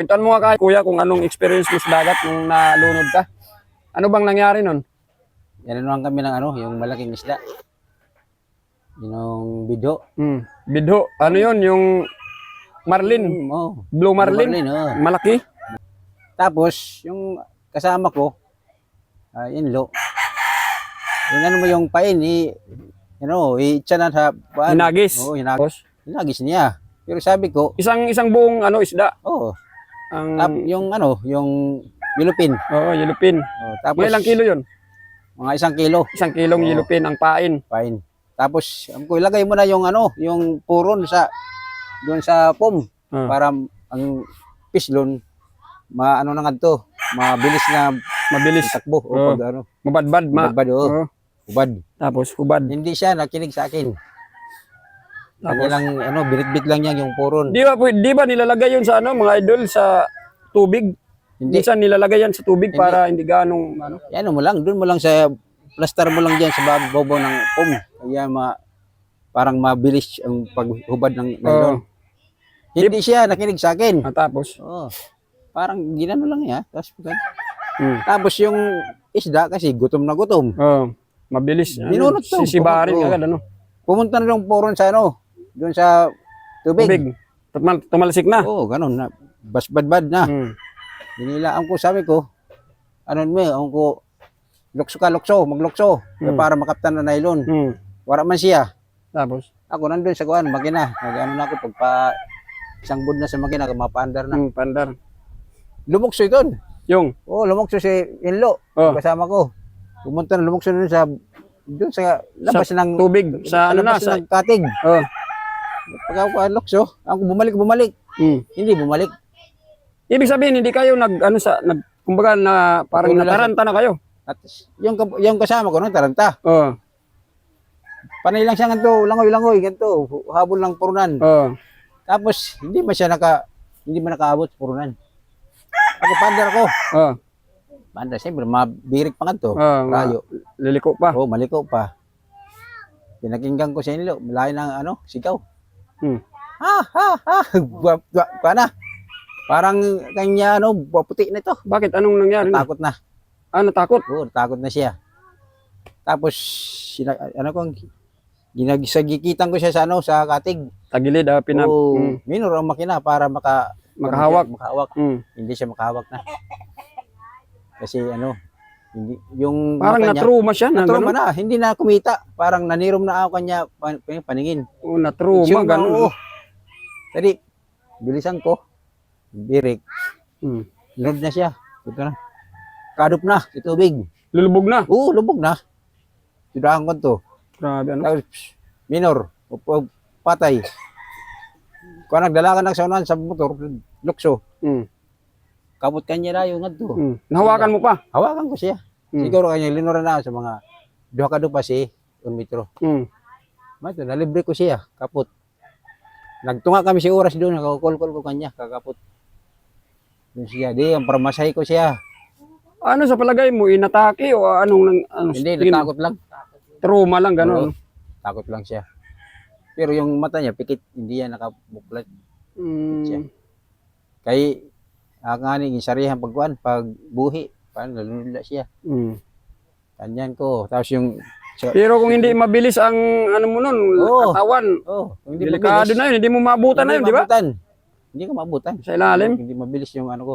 Kwentuhan mo nga kay kuya kung anong experience mo sa dagat nung nalunod ka. Ano bang nangyari nun? Naman kami ng ano, yung malaking isda. Yung bidyo. Hmm. Bidho. Ano yun? Yung marlin. Mm, oh. Blue marlin. oh. Malaki. Tapos, yung kasama ko, uh, inlo, yung ano mo yung pain, i, ano, i-tsa na sa. Hinagis. Oo, hinagis. Tapos, Hinagis niya. Pero sabi ko, isang isang buong ano isda. oh, Ang tap, yung ano, yung yelupin. Oo, yelupin. Oh, tapos, Mga ilang kilo yun? Mga isang kilo. Isang kilong Oo. yelupin ang pain. Fine. Tapos, ang ko ilagay mo na yung ano, yung puron sa doon sa pom Ah. para ang pislon maano na nga to, mabilis na Mabilis. takbo o Oo. pag ano, Mabadbad. Ma Mabadbad, oo. Oo. ubad. Tapos hubad. Hindi siya nakinig sa akin. Tapos, Kanya lang ano, binitbit lang niya yung puron. di ba, di ba nilalagay yun sa ano, mga idol sa tubig? Hindi. Minsan nilalagay yan sa tubig Hindi. para hindi ganong ano. Yan mo lang, doon mo lang sa plaster mo lang diyan sa bab- babaw ng pom. Kaya ma parang mabilis ang paghubad ng nylon. Oo. Hindi siya nakinig sa akin. Ah, tapos, Oo. Parang ginano lang niya. Tapos, hmm. tapos yung isda kasi gutom na gutom. Oh, mabilis. Ano, Binunot to. Sisibarin Oo. agad ano. Pumunta na yung puron sa ano, doon sa tubig. Tubig. Tumal tumalsik na. Oo, ganun na. Basbadbad na. Hmm. Dinilaan ko, sabi ko, ano mo, ang ko, lukso ka, lukso, maglukso. Hmm. Para makaptan na nylon. Hmm. Wala man siya. Tapos, Ako nandun sa kuan, makina. Nag-ano na ako, pagpa isang bud na sa makina, mapaandar na. hmm, pandar. Lumukso ito. Yung, Oo, lumukso si Inlo. oh, Kasama ko. Pumunta na, lumukso na sa, doon sa labas ng, tubig. Sa ano na, sa, katig. oh, Pag ako lukso, ako bumalik, bumalik. hmm. Hindi bumalik. Ibig sabihin, hindi kayo nag, ano sa, nag, kumbaga na, parang lang nataranta na kayo. At yung, yung kasama ko, nung taranta. Oh, Panay lang siya ganito, langoy-langoy, ganito, habol ng purunan. oh, Tapos, hindi man siya naka, hindi man nakaabot purunan. Ako, pandar ako. oh, Pandar, siyempre, mabirik pa nga to. oh, ma- Rayo. liliko pa. Oo, maliko pa. Pinakinggan ko sa inyo, malayo ng ano, sigaw. Hmm. Ha, ha, ha, Gwa- gwa- gwa na. Parang kanya, ano, puti na ito. Bakit? Anong nangyari? na? Takot na. Ah, natakot. Oo, takot na siya. Tapos, sina, ano kong, ginagisagikitan ko siya sa ano, sa katig. Tagilid, ah, pinap. Oo, Hmm. minor ang makina para maka, Makahawak. makahawak. Hmm. Hindi siya makahawak na. Kasi ano, hindi, yung Parang mata niya, na-trauma siya. Na, Natruma ganun. na, hindi na kumita. Parang nanirom na ako kanya pan, pan- paningin. Oh, na-trauma, Itsura, ganun. oo. Tadi, bilisan ko. Birik. Hmm. Lunod na siya. Ito na. Kadop na, sa tubig. Lulubog na. Oo, lubog na. Sudahan ko to. Grabe, ano? Tapos, psh, minor. Upo, patay. Kung nagdala ka ng saunan sa motor, lukso. Hmm. Kamot kanya na yung to. Hmm. Nahawakan mo pa. Hawakan ko siya. Hmm. Siguro kanya linuran na sa mga duha ka dupa si un metro. Hmm. Mato, nalibre ko siya, kapot. Nagtunga kami si oras doon, nakakulkol ko kanya, kakapot. Doon siya, di, ang paramasahe ko siya. Ano sa palagay mo? Inatake o anong nang ano? Hindi, natakot lang. Trauma lang, ganun. Takot lang siya. Pero yung mata niya, pikit, hindi yan nakabuklat. Hmm. Kay, ang nga ni, sarihan pagkuhan, pag buhi, parang lalunod siya. Hmm. Kanyan ko. Tapos yung, Pero kung hindi mabilis ang ano mo nun, Oo. katawan, oh, kung hindi delikado na yun, hindi mo maabutan na yun, di ba? mabutan. Hindi ko mabutan. Sa ilalim. Hindi mabilis yung ano ko.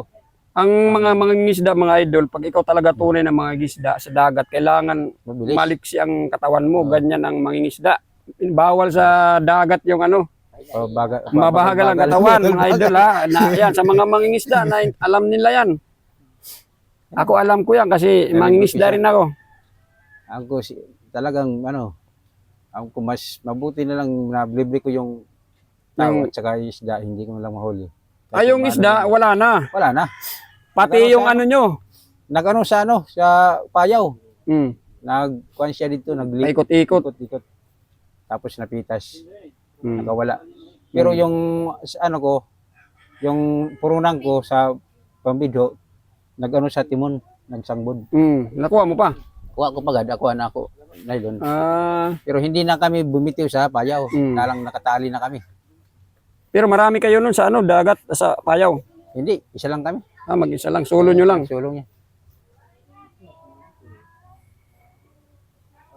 Ang mga mga ngisda, mga idol, pag ikaw talaga tunay na mga ngisda sa dagat, kailangan Mabilis. maliksi ang katawan mo, Oo. ganyan ang mga ngisda. Bawal sa dagat yung ano, Oh, baga, mabahagal ang katawan, mga idol ha. Na, yan, sa mga mangingisda, na, alam nila yan. Ako alam ko yan kasi mangingisda rin ako. Ako si, talagang ano, ang ko mas mabuti na lang na libre ko yung tao at saka yung isda, hindi ko lang mahuli. Kasi Ay, yung isda, wala na. wala na. Pati Nagano yung sa- ano nyo. Nagano sa ano, sa payaw. Hmm, Nagkuhan siya dito, naglip. paikot-ikot. ikot Tapos napitas, Hmm. nakawala. Pero Hmm. yung ano ko, yung purunan ko sa pambidyo, nagano sa timon, nagsangbod. Hmm, nakuha mo pa. Kuha ko pagad, ako na ako. Nylon. Ah, Pero hindi na kami bumitiw sa payaw. Hmm. Nalang nakatali na kami. pero marami kayo nun sa ano, dagat, sa payaw. Hindi, isa lang kami. Ah, mag-isa lang. Solo nyo lang. Sulong niya.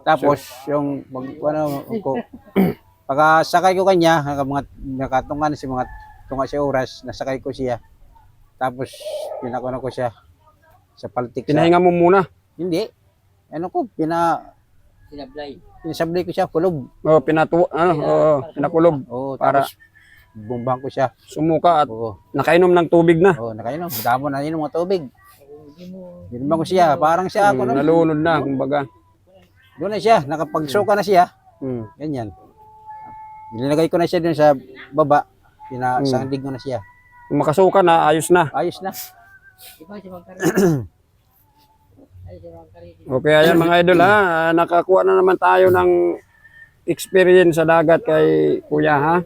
Tapos, yung mag, ano, ko, pagkasakay ko kanya, naka- mga, nakatungan si mga tunga siya oras, nasakay ko siya. Tapos, pinakuna ko siya sa paltik Pinahinga mo muna. Hindi. Ano ko, pina, Sinablay. pinasablay ko siya, kulob. Oh, pinatu ano, oh, pinakulob. Oo, Para- tapos, bumbang ko siya. Sumuka at Oo, nakainom ng tubig na. oo, nakainom. Damo na yun mga tubig. Binumbang ko siya, parang siya ako. Hmm, no? nalunod na, kumbaga. Doon na siya, nakapagsuka na siya. Hmm. Ganyan. Nilalagay ko na siya dun sa baba. Hmm. Pinasandig ko na siya. Kung makasuka na, ayos na. Ayos na. Okay, ayan mga idol ha. Nakakuha na naman tayo ng experience sa dagat kay Kuya ha.